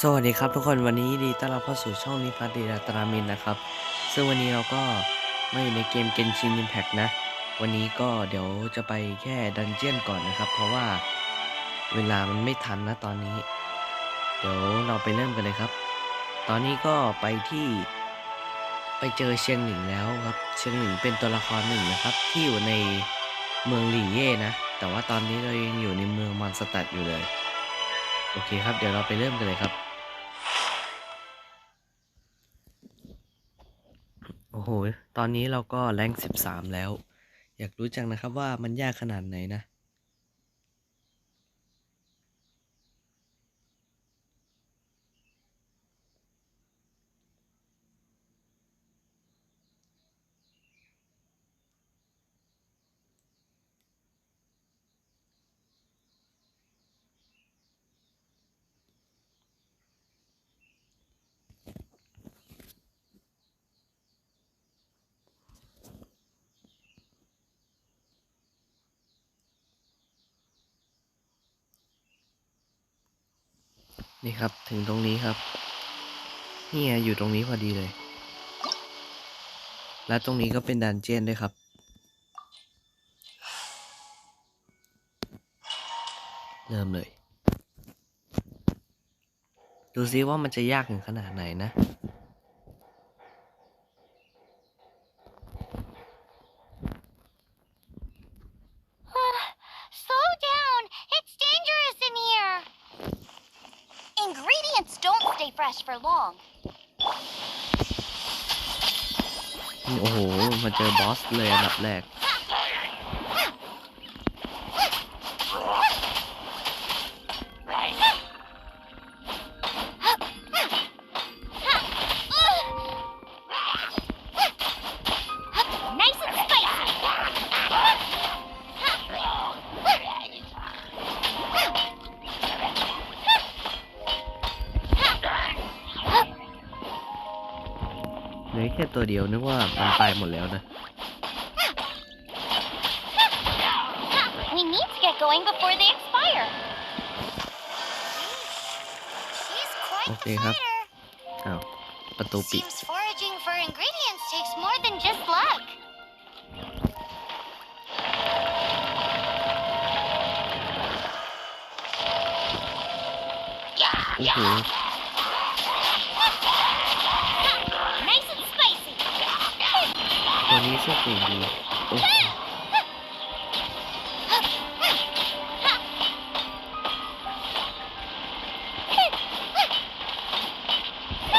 สวัสดีครับทุกคนวันนี้ดีต้อนรับเข้าสู่ช่องนิพัฒน์ดีดาตรามินนะครับ ซึ่งวันนี้เราก็ไม่อยู่ในเกม Genshin Impact นะ วันนี้ก็เดี๋ยวจะไปแค่ดันเจียนก่อนนะครับ เพราะว่าเวลามันไม่ทันนะตอนนี้ เดี๋ยวเราไปเริ่มกันเลยครับ ตอนนี้ก็ไปที่ไปเจอเชียงหนิงแล้วครับ เชียงหนิงเป็นตัวละครหนึ่งนะครับ ที่อยู่ในเมืองหลี่เย่นะ แต่ว่าตอนนี้เรายังอยู่ในเมืองมอนสตัดอยู่เลย โอเคครับ เดี๋ยวเราไปเริ่มกันเลยครับ โอ้โห ตอนนี้เราก็แรงสิบสามแล้ว อยากรู้จังนะครับว่ามันยากขนาดไหนนะ นี่ครับถึงตรงนี้ครับนี่ไงอยู่ตรงนี้พอดีเลย และตรงนี้ก็เป็นดันเจียนด้วยครับ เริ่มเลย ดูซิว่ามันจะยากถึงขนาดไหนนะ Slow down! It's dangerous in here! Ingredients don't stay fresh for long. โอ้โห มา เจอบอสเลยอันดับแรก ลือแค่ตัวเดียวนึกว่ามันตายหมดแล้วนะ We need to get going before they expire. He's quite โอเคครับอ้าวประตูปิด Seems foraging for ingredients takes more than just luck. โอ้โห Nice and spicy. ตัว นี้สู้เก่งดีโอ้โห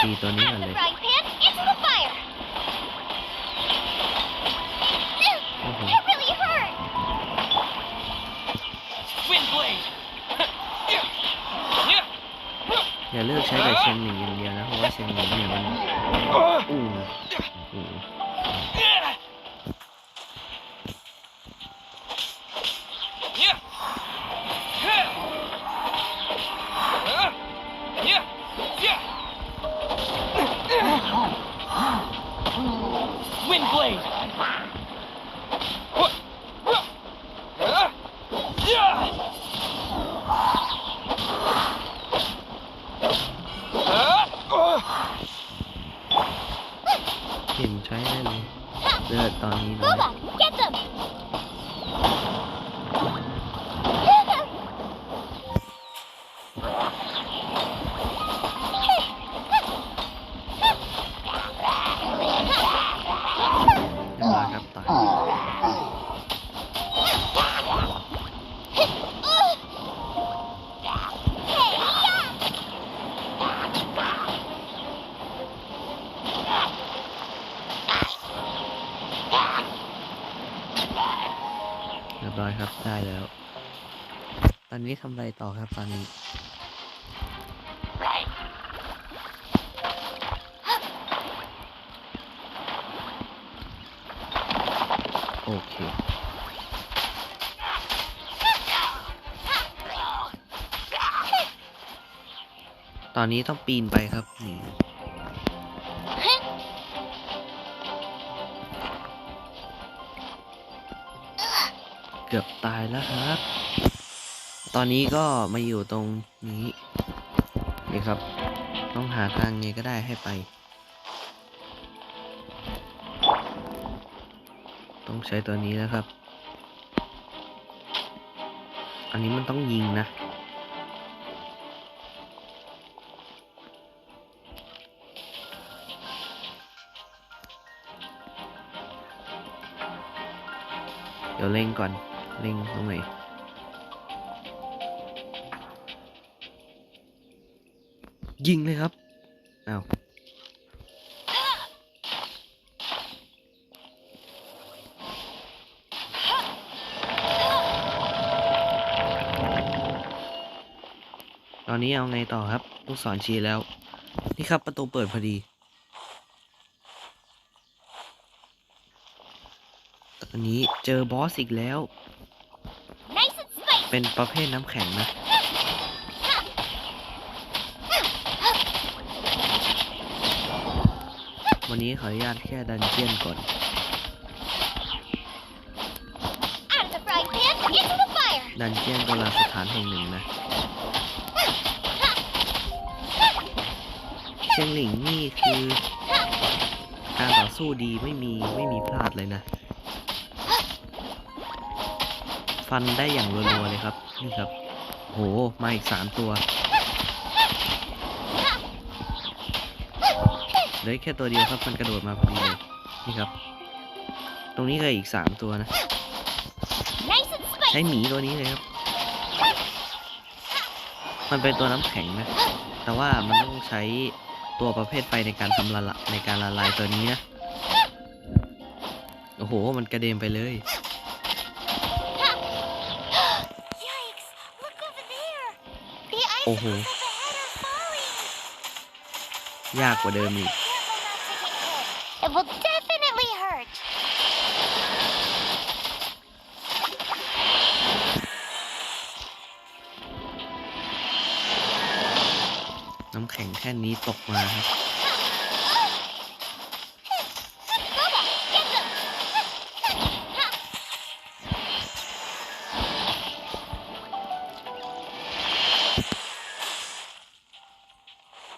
ตีตัวนี้ก่อนเลย Frying pan into the fire. โอ้โห That really hurt. Wind blade. อย่าเลือกใช้แต่เชียงหนิงอย่างเดียวนะเพราะว่าเชียงหนิงเนี่ยมันอู้ ตอนนี้เลย Booba, get them. ครับได้แล้ว ตอนนี้ทำอะไรต่อครับตอนนี้โอเค ตอนนี้ต้องปีนไปครับนี่ เกือบตายแล้วครับ ตอนนี้ก็มาอยู่ตรงนี้นี่ครับ ต้องหาทางไงก็ได้ให้ไป ต้องใช้ตัวนี้นะครับ อันนี้มันต้องยิงนะเดี๋ยวเล็งก่อน เล็งตรงไหนยิงเลยครับอ้าวตอนนี้เอาไงต่อครับ ลูกศรชี้แล้ว นี่ครับประตูเปิดพอดี ตอนนี้เจอบอสอีกแล้ว เป็นประเภทน้ำแข็งนะวันนี้ขออนุญาตแค่ดันเจียนก่อน Out of the frying pan, into the fire. ดันเจียนโบราณสถานแห่งหนึ่งนะ เชียงหลิงนี่คือ การต่อสู้ดีไม่มีไม่มีพลาดเลยนะ ฟันได้อย่างรัวๆเลยครับ นี่ครับ โห มาอีกสามตัวเหลือแค่ตัวเดียวครับ มันกระโดดมาพอดีเลย นี่ครับ ตรงนี้ก็อีกสามตัวนะ ใช้หมีตัวนี้เลยครับ มันเป็นตัวน้ำแข็งนะ แต่ว่ามันต้องใช้ตัวประเภทไฟในการทำละละในการละลายตัวนี้นะ โอ้โห มันกระเด็นไปเลย The Oh. icicles ahead are falling. ยากกว่าเดิมอีก Careful not to get hit. It will definitely hurt. น้ำแข็งแค่นี้ตกมาครับ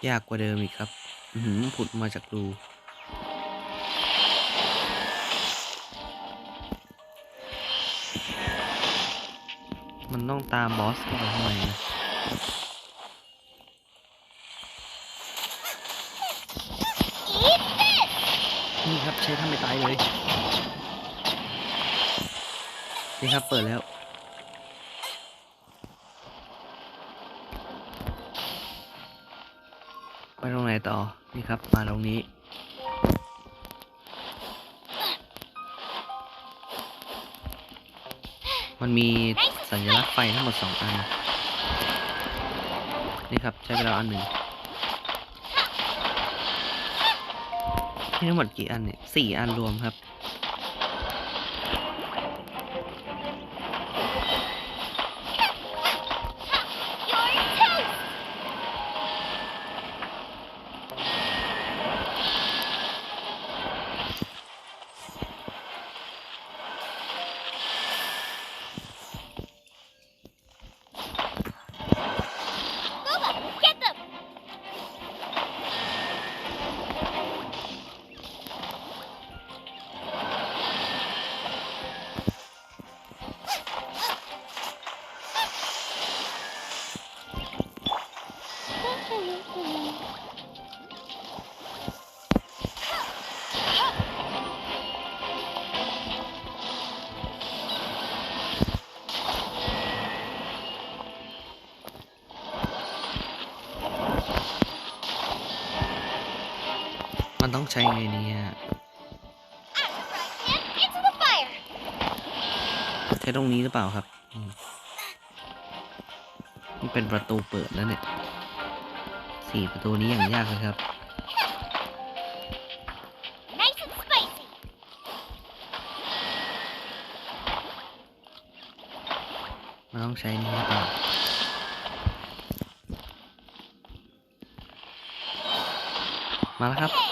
ยากกว่าเดิมอีกครับ อือหือผุดมาจากรูมันต้องตามบอสเข้าไปข้างในนะนี่ครับใช้ทำไม่ตายเลย นี่ครับเปิดแล้ว นี่ครับ มาตรงนี้ มันมีสัญลักษณ์ไฟทั้งหมดสองอัน นี่ครับ ใช้ไปแล้วอันหนึ่งนี่ทั้งหมดกี่อันเนี่ยสี่อันรวมครับ ใช้ไงเนี่ย Out of the frying pan, into the fire. ใช้ตรงนี้หรือเปล่าครับอืมนี่เป็นประตูเปิดแล้วเนี่ยสี่ประตูนี้อย่างยากเลยครับ Nice and spicy. มันต้องใช้นี่หรือเปล่ามาแล้วครับ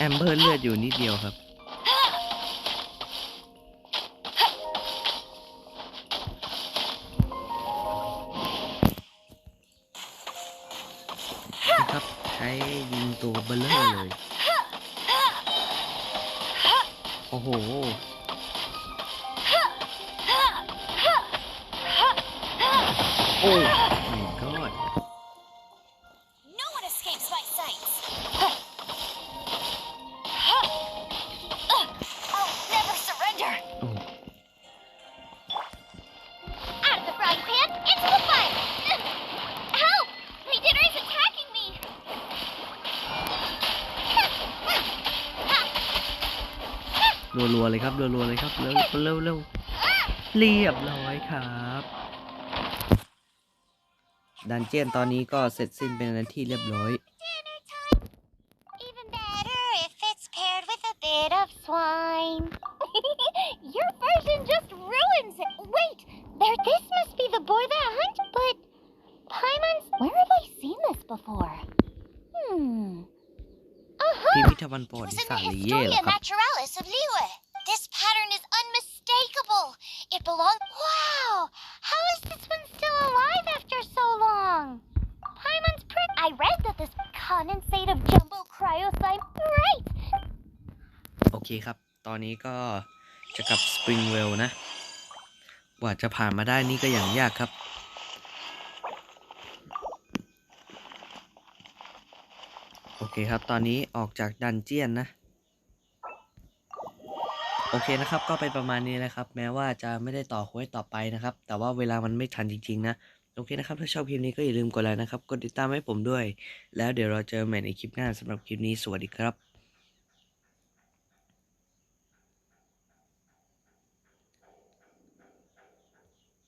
แอมเบอร์เลือดอยู่นิดเดียวครับนะครับใช้ยิงตัวเบลเลอร์เลย โอ้โหโอ้ รัวๆเลยครับรัวๆเลยครับเร็วเร็วเร็วเรียบร้อยครับ ดันเจียนตอนนี้ก็เสร็จสิ้นเป็นที่เรียบร้อย Hmm. พิ Uh-huh. พิธภัณฑ์ประวั It ติ was in ศา the สตร์ลีเย่เหรอ Historia ครับ Naturalis of Liyue. This pattern is unmistakable. It belongs. Wow! How is this one still alive after so long? Paimon's prick. I read that this condensate of jumbo cryo slime. Right! โอเคครับ ตอนนี้ก็จะกลับสปริงเวลนะกว่าจะผ่านมาได้นี่ก็อย่างยากครับ โอเคครับ ตอนนี้ออกจากดันเจียนนะ โอเคนะครับ ก็เป็นประมาณนี้นะครับ แม้ว่าจะไม่ได้ต่อคุยต่อไปนะครับ แต่ว่าเวลามันไม่ทันจริงๆนะ โอเคนะครับ ถ้าชอบคลิปนี้ก็อย่าลืมกดไลค์นะครับ กดติดตามให้ผมด้วย แล้วเดี๋ยวเราเจอกันใหม่ในคลิปหน้าสำหรับคลิปนี้ สวัสดีครับ